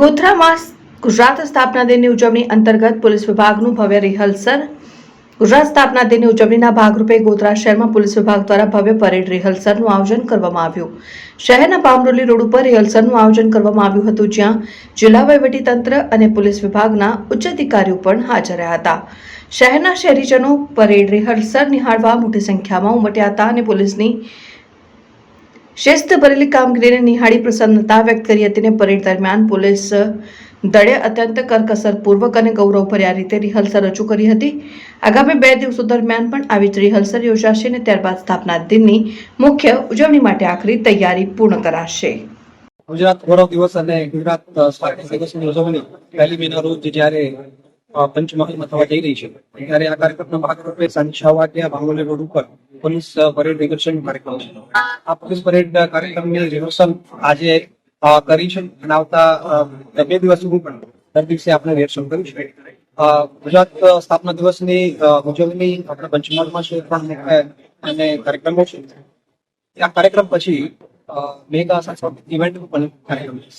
ગોધરામાં ગુજરાત સ્થાપના દિનની ઉજવણી અંતર્ગત પોલીસ વિભાગનું ભવ્ય રિહર્સલ. ગુજરાત સ્થાપના દિનની ઉજવણીના ભાગરૂપે ગોધરા શહેરમાં પોલીસ વિભાગ દ્વારા ભવ્ય પરેડ રિહર્સલનું આયોજન કરવામાં આવ્યું. શહેરના પામરોલી રોડ ઉપર રિહર્સલનું આયોજન કરવામાં આવ્યું હતું, જ્યાં જિલ્લા વહીવટીતંત્ર અને પોલીસ વિભાગના ઉચ્ચ અધિકારીઓ પણ હાજર રહ્યા હતા. શહેરના શહેરીજનો પરેડ રિહર્સલ નિહાળવા મોટી સંખ્યામાં ઉમટ્યા હતા અને પોલીસની શિસ્ત ભરેલી કામગીરીને નિહાળી પ્રસન્નતા વ્યક્ત કરી હતી અને પરેડ દરમિયાન પોલીસ દળે અત્યંત કરકસરપૂર્વક અને ગૌરવભર્યા રીતે રિહર્સલ રજૂ કરી હતી. આગામી બે દિવસો દરમિયાન પણ આવી જ રિહર્સલ યોજાશે અને ત્યારબાદ સ્થાપના દિનની મુખ્ય ઉજવણી માટે આખરી તૈયારી પૂર્ણ કરાશે. ગુજરાત ગૌરવ દિવસ અને ગુજરાત સ્થાપના દિવસની ઉજવણી પહેલી મેના રોજ જ્યારે પંચમહાલમાં થવા જઈ રહી છે, ત્યારે આ કાર્યક્રમના ભાગરૂપે સાંજે છ વાગ્યા ભાંગોલી રોડ ઉપર પોલીસ પરેડ રિહર્સલ કાર્યક્રમ છે. આ પોલીસ પરેડ કાર્યક્રમની રિહર્સલ આજે કરી છે. અને આવતા બે દિવસ સુધી પણ દર દિવસે આપણે રિહર્સલ છે. ગુજરાત સ્થાપના દિવસની ઉજવણી આપણે પંચમહાલમાં છે, પણ અને કાર્યક્રમો છે. આ કાર્યક્રમ પછી મેગા ઇવેન્ટ પણ કાર્યક્રમ છે.